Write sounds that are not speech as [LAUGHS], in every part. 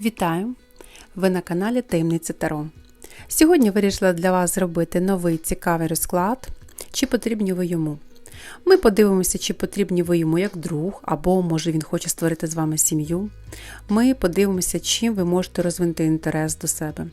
Вітаю! Ви на каналі Таємниця Таро. Сьогодні вирішила для вас зробити новий цікавий розклад, чи потрібні ви йому. Ми подивимося, чи потрібні ви йому як друг, або, може, він хоче створити з вами сім'ю. Ми подивимося, чим ви можете розвинути інтерес до себе,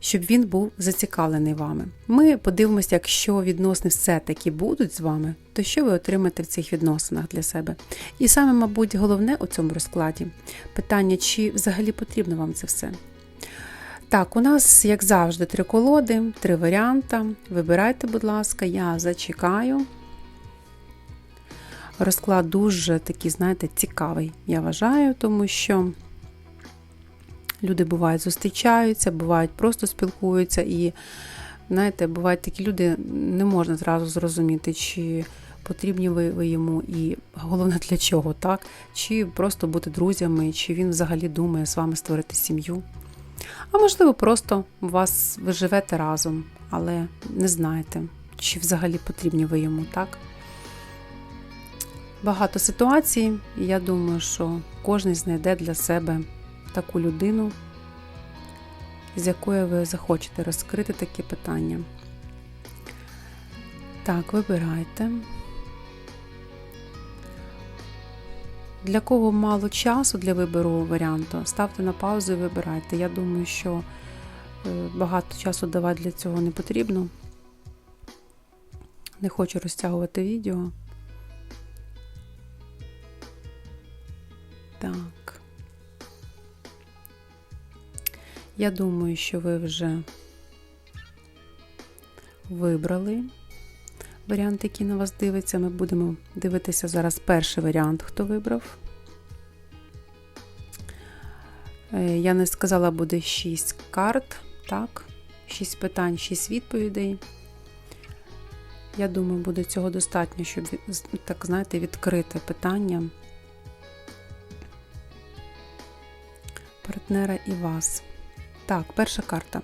щоб він був зацікавлений вами. Ми подивимося, якщо відносини все-таки будуть з вами, то що ви отримаєте в цих відносинах для себе. І саме, мабуть, головне у цьому розкладі питання, чи взагалі потрібно вам це все. Так, у нас, як завжди, три колоди, три варіанти. Вибирайте, будь ласка, я зачекаю. Розклад дуже такий, знаєте, цікавий, я вважаю, тому що люди бувають зустрічаються, бувають просто спілкуються, і, знаєте, бувають такі люди, не можна зразу зрозуміти, чи потрібні ви, ви йому, і головне для чого, так? Чи просто бути друзями, чи він взагалі думає з вами створити сім'ю. А можливо, просто вас ви живете разом, але не знаєте, чи взагалі потрібні ви йому, так? Багато ситуацій, і я думаю, що кожен знайде для себе таку людину, з якою ви захочете розкрити такі питання. Так, вибирайте. Для кого мало часу для вибору варіанту, ставте на паузу і вибирайте. Я думаю, що е, багато часу давати для цього не потрібно. Не хочу розтягувати відео. Я думаю, що ви вже вибрали варіант, який на вас дивиться. Ми будемо дивитися зараз перший варіант, хто вибрав. Е, я не сказала, буде 6 карт, так, 6 питань, 6 відповідей. Я думаю, буде цього достатньо, щоб, так знаєте, відкрити питання партнера і вас. Так, перша карта.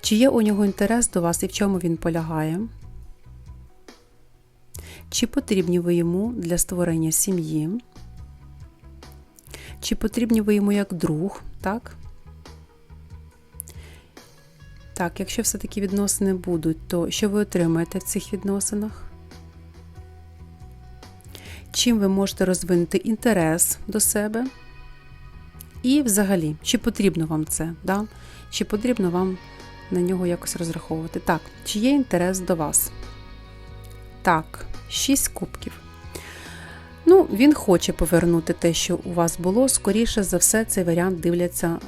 Чи є у нього інтерес до вас і в чому він полягає? Чи потрібні ви йому для створення сім'ї? Чи потрібні ви йому як друг, так? Так, якщо все-таки відносини будуть, то що ви отримаєте в цих відносинах? Чим ви можете розвинути інтерес до себе? І взагалі, чи потрібно вам це? Да? Чи потрібно вам на нього якось розраховувати? Так, чи є інтерес до вас? Так, 6 кубків. Ну, він хоче повернути те, що у вас було. Скоріше за все, цей варіант дивляться,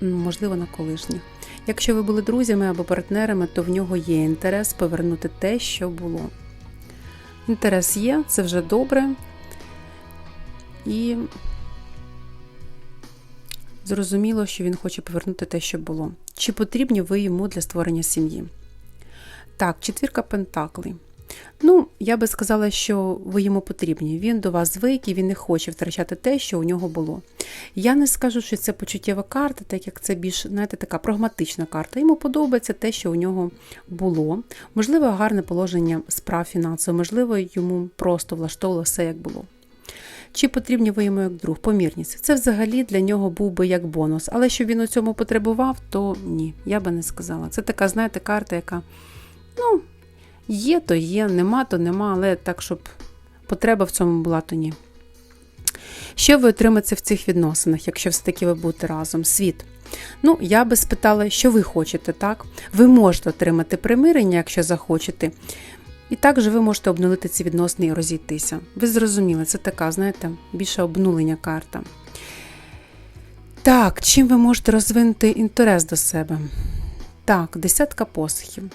можливо, на колишніх. Якщо ви були друзями або партнерами, то в нього є інтерес повернути те, що було. Інтерес є, це вже добре. І зрозуміло, що він хоче повернути те, що було. Чи потрібні ви йому для створення сім'ї? Так, четвірка пентаклей. Ну, я би сказала, що ви йому потрібні. Він до вас звик і він не хоче втрачати те, що у нього було. Я не скажу, що це почуттєва карта, так як це більш, знаєте, така прагматична карта. Йому подобається те, що у нього було. Можливо, гарне положення справ фінансових, можливо, йому просто влаштовувало все, як було. Чи потрібні ви йому як друг? Помірність. Це взагалі для нього був би як бонус. Але щоб він у цьому потребував, то ні, я би не сказала. Це така, знаєте, карта, яка, ну, Є, то є, нема, то нема, але так, щоб потреба в цьому була, то ні. Що ви отримаєте в цих відносинах, якщо все-таки ви будете разом? Світ. Ну, я би спитала, що ви хочете, так? Ви можете отримати примирення, якщо захочете. І також ви можете обнулити ці відносини і розійтися. Ви зрозуміли, це така, знаєте, більше обнулення карта. Так, чим ви можете розвинути інтерес до себе? Так, десятка посухів.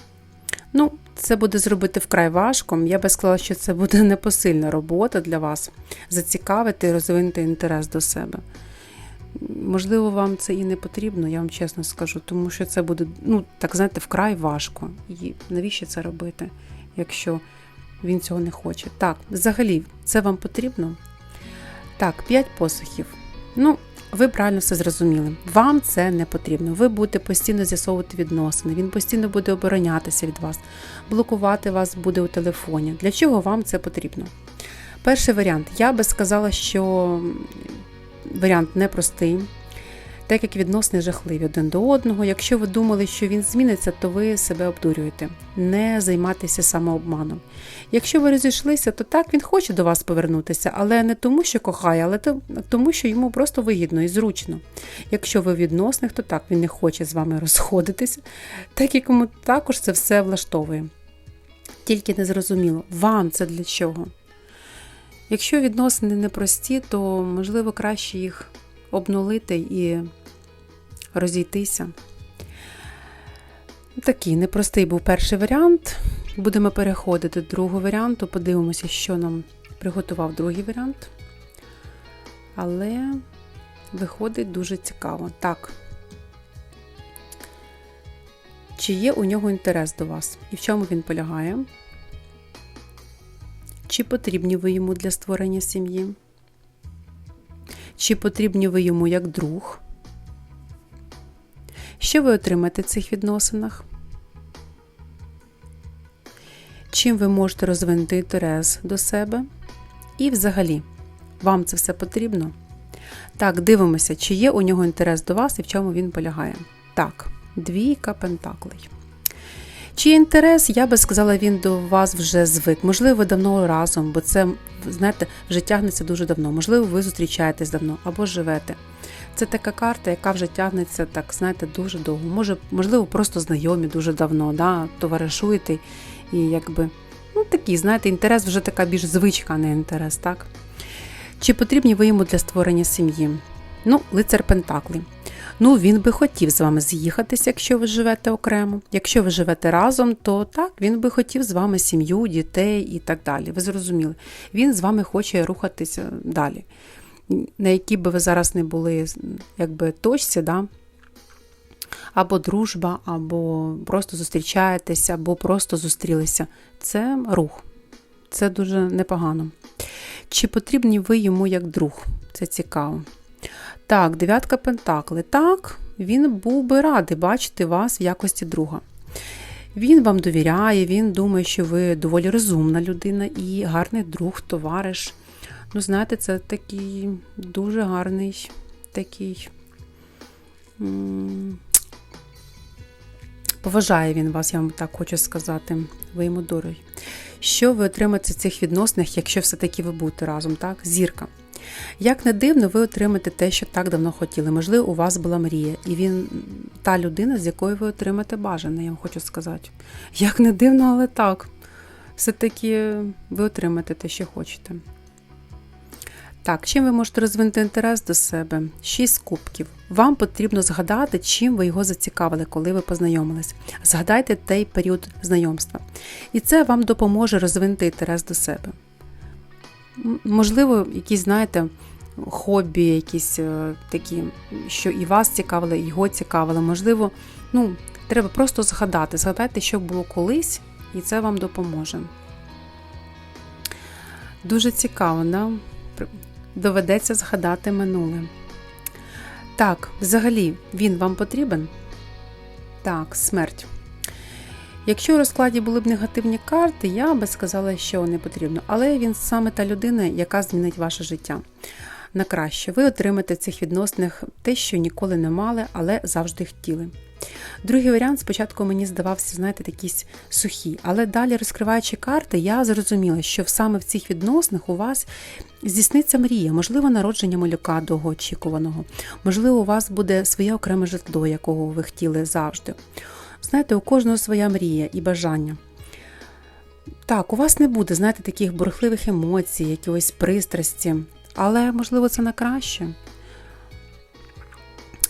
Ну, це буде зробити вкрай важко. Я би сказала, що це буде [LAUGHS] непосильна робота для вас зацікавити і розвинути інтерес до себе. Можливо, вам це і не потрібно, я вам чесно скажу, тому що це буде, ну, так знаєте, вкрай важко. І навіщо це робити, якщо він цього не хоче? Так, взагалі, це вам потрібно? Так, 5 посухів. Ну, ви правильно все зрозуміли. Вам це не потрібно. Ви будете постійно з'ясовувати відносини, він постійно буде оборонятися від вас, блокувати вас буде у телефоні. Для чого вам це потрібно? Перший варіант. Я би сказала, що варіант непростий. Так як відносини жахливі один до одного. Якщо ви думали, що він зміниться, то ви себе обдурюєте. Не займайтеся самообманом. Якщо ви розійшлися, то так він хоче до вас повернутися, але не тому, що кохає, але тому, що йому просто вигідно і зручно. Якщо ви відносних, то так він не хоче з вами розходитися, так як йому також це все влаштовує. Тільки не зрозуміло, вам це для чого? Якщо відносини непрості, то можливо краще їх обнулити і розійтися. Такий непростий був перший варіант. Будемо переходити до другого варіанту, подивимося, що нам приготував другий варіант. Але виходить дуже цікаво. Так. Чи є у нього інтерес до вас? І в чому він полягає? Чи потрібні ви йому для створення сім'ї? Чи потрібні ви йому як друг? Що ви отримаєте в цих відносинах? Чим ви можете розвинути інтерес до себе? І взагалі, вам це все потрібно? Так, дивимося, чи є у нього інтерес до вас і в чому він полягає. Так, двійка пентаклей. Чи інтерес, я би сказала, він до вас вже звик. Можливо, ви давно разом, бо це, знаєте, вже тягнеться дуже давно. Можливо, ви зустрічаєтесь давно або живете. Це така карта, яка вже тягнеться, так, знаєте, дуже довго. Може, Можливо, просто знайомі дуже давно, да, товаришуєте. І якби, ну такий, знаєте, інтерес вже така більш звичка, а не інтерес, так? Чи потрібні ви йому для створення сім'ї? Ну, лицар Пентаклі. Ну, він би хотів з вами з'їхатися, якщо ви живете окремо. Якщо ви живете разом, то так, він би хотів з вами сім'ю, дітей і так далі. Ви зрозуміли, він з вами хоче рухатися далі. На якій би ви зараз не були якби точці, да? або дружба, або просто зустрічаєтеся, або просто зустрілися. Це рух. Це дуже непогано. Чи потрібні ви йому як друг? Це цікаво. Так, дев'ятка Пентакли. Так, він був би радий бачити вас в якості друга. Він вам довіряє, він думає, що ви доволі розумна людина і гарний друг, товариш. Ну, знаєте, це такий дуже гарний такий. Поважає він вас, я вам так хочу сказати, ви йому дорогі. Що ви отримаєте в цих відносинах, якщо все-таки ви будете разом, так? Зірка. Як не дивно, ви отримаєте те, що так давно хотіли. Можливо, у вас була мрія, і він та людина, з якою ви отримаєте бажане, я вам хочу сказати. Як не дивно, але так. Все-таки ви отримаєте те, що хочете. Так, чим ви можете розвинути інтерес до себе? Шість кубків. Вам потрібно згадати, чим ви його зацікавили, коли ви познайомились. Згадайте той період знайомства. І це вам допоможе розвинути інтерес до себе. Можливо, якісь, знаєте, хобі, якісь е, такі, що і вас цікавили, і його цікавили. Можливо, ну, треба просто згадати. Згадайте, що було колись, і це вам допоможе. Дуже цікаво, да? Доведеться згадати минуле. Так, взагалі, він вам потрібен? Так, смерть. Якщо у розкладі були б негативні карти, я би сказала, що не потрібно. Але він саме та людина, яка змінить ваше життя на краще. Ви отримаєте цих відносинах те, що ніколи не мали, але завжди хотіли. Другий варіант спочатку мені здавався, знаєте, якісь сухі, але далі, розкриваючи карти, я зрозуміла, що саме в цих відносинах у вас здійсниться мрія, можливо, народження малюка довгоочікуваного, можливо, у вас буде своє окреме житло, якого ви хотіли завжди. Знаєте, у кожного своя мрія і бажання. Так, у вас не буде, знаєте, таких бурхливих емоцій, якоїсь пристрасті, але, можливо, це на краще.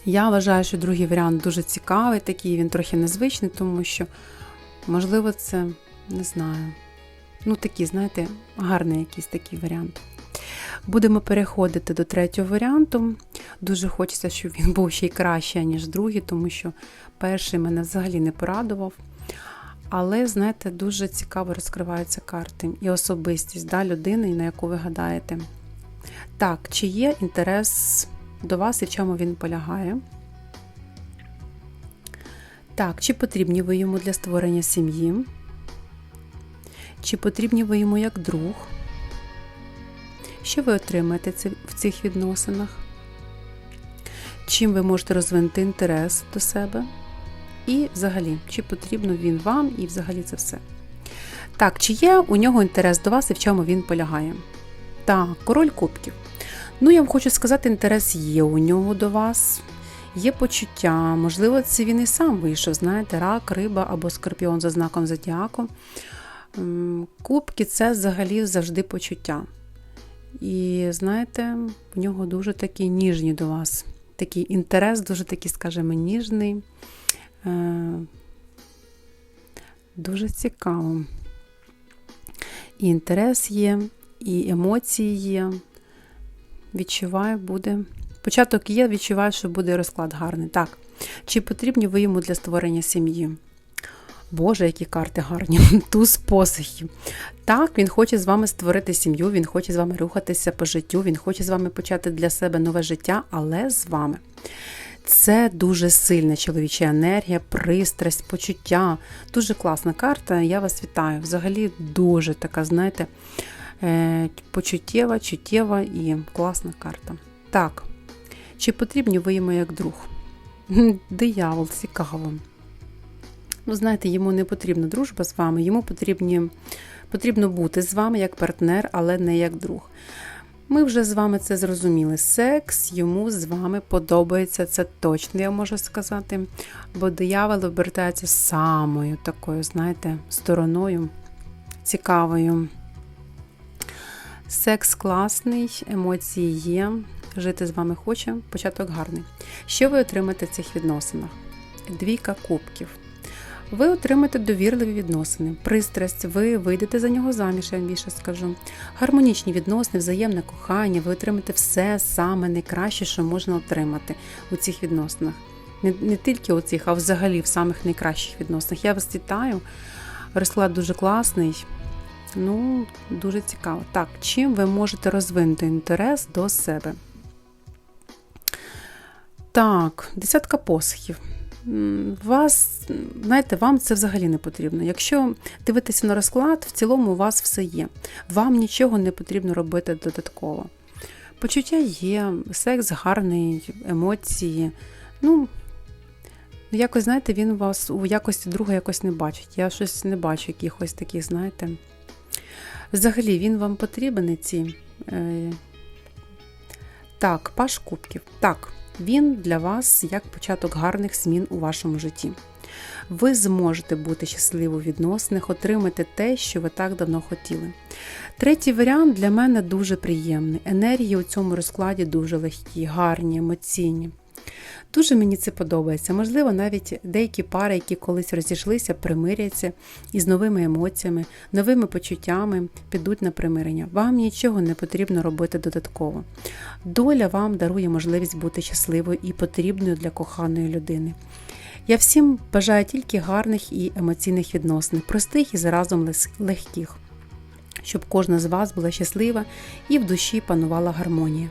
Я вважаю, що другий варіант дуже цікавий, такий він трохи незвичний, тому що, можливо, це, не знаю, ну такий, знаєте, гарний якийсь такий варіант. Будемо переходити до третього варіанту. Дуже хочеться, щоб він був ще й краще, ніж другий, тому що перший мене взагалі не порадував. Але, знаєте, дуже цікаво розкриваються карти і особистість да, людини, на яку ви гадаєте. Так, чи є інтерес до вас і в чому він полягає? Так, чи потрібні ви йому для створення сім'ї? Чи потрібні ви йому як друг? Що ви отримаєте в цих відносинах? чим ви можете розвинути інтерес до себе, і взагалі, чи потрібно він вам, і взагалі це все. Так, чи є у нього інтерес до вас і в чому він полягає? Так, король кубків. Ну, я вам хочу сказати, інтерес є у нього до вас, є почуття. Можливо, це він і сам вийшов, знаєте, рак, риба або скорпіон за знаком зодіаку. Кубки це взагалі завжди почуття. І знаєте, в нього дуже такі ніжні до вас. Такий інтерес, дуже такий, скажімо, ніжний. Е, Дуже цікаво. І інтерес є, і емоції. Відчуваю, буде. Початок є, відчуваю, що буде розклад гарний. Так. Чи потрібні ви йому для створення сім'ї? Боже, які карти гарні. [LAUGHS] Туз посохів. Так, він хоче з вами створити сім'ю, він хоче з вами рухатися по життю, він хоче з вами почати для себе нове життя, але з вами. Це дуже сильна чоловіча енергія, пристрасть, почуття. Дуже класна карта. Я вас вітаю. Взагалі дуже така, знаєте, почуттєва, чуттєва і класна карта. Так, чи потрібні ви йому як друг? [LAUGHS] Диявол, цікаво. Ну, знаєте, йому не потрібна дружба з вами, йому потрібні, потрібно бути з вами як партнер, але не як друг. Ми вже з вами це зрозуміли. Секс йому з вами подобається, це точно, я можу сказати. Бо диявол обертається самою такою, знаєте, стороною цікавою. Секс класний, емоції є. Жити з вами хоче, початок гарний. Що ви отримаєте в цих відносинах? Двійка кубків. Ви отримаєте довірливі відносини, пристрасть, ви вийдете за нього заміж, я вам більше скажу. Гармонічні відносини, взаємне кохання, ви отримаєте все саме найкраще, що можна отримати у цих відносинах. Не, не тільки у цих, а взагалі в самих найкращих відносинах. Я вас вітаю. Розклад дуже класний. Ну, дуже цікаво. Так, чим ви можете розвинути інтерес до себе? Так, десятка посохів. М, Вас, знаєте, вам це взагалі не потрібно. Якщо дивитися на розклад, в цілому у вас все є. Вам нічого не потрібно робити додатково. Почуття є, секс гарний, емоції. Ну, якось, знаєте, він вас у якості друга якось не бачить. Я щось не бачу якихось таких, знаєте. Взагалі, він вам потрібен ці. Е... Так, паш кубків. Так, він для вас як початок гарних змін у вашому житті. Ви зможете бути щасливі у відносинах, отримати те, що ви так давно хотіли. Третій варіант для мене дуже приємний. Енергії у цьому розкладі дуже легкі, гарні, емоційні. Дуже мені це подобається. Можливо, навіть деякі пари, які колись розійшлися, примиряться із новими емоціями, новими почуттями підуть на примирення. Вам нічого не потрібно робити додатково. Доля вам дарує можливість бути щасливою і потрібною для коханої людини. Я всім бажаю тільки гарних і емоційних відносин, простих і заразом легких, щоб кожна з вас була щаслива і в душі панувала гармонія.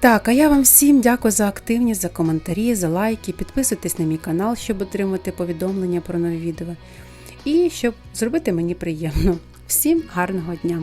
Так, а я вам всім дякую за активність, за коментарі, за лайки. Підписуйтесь на мій канал, щоб отримати повідомлення про нові відео. І щоб зробити мені приємно. Всім гарного дня!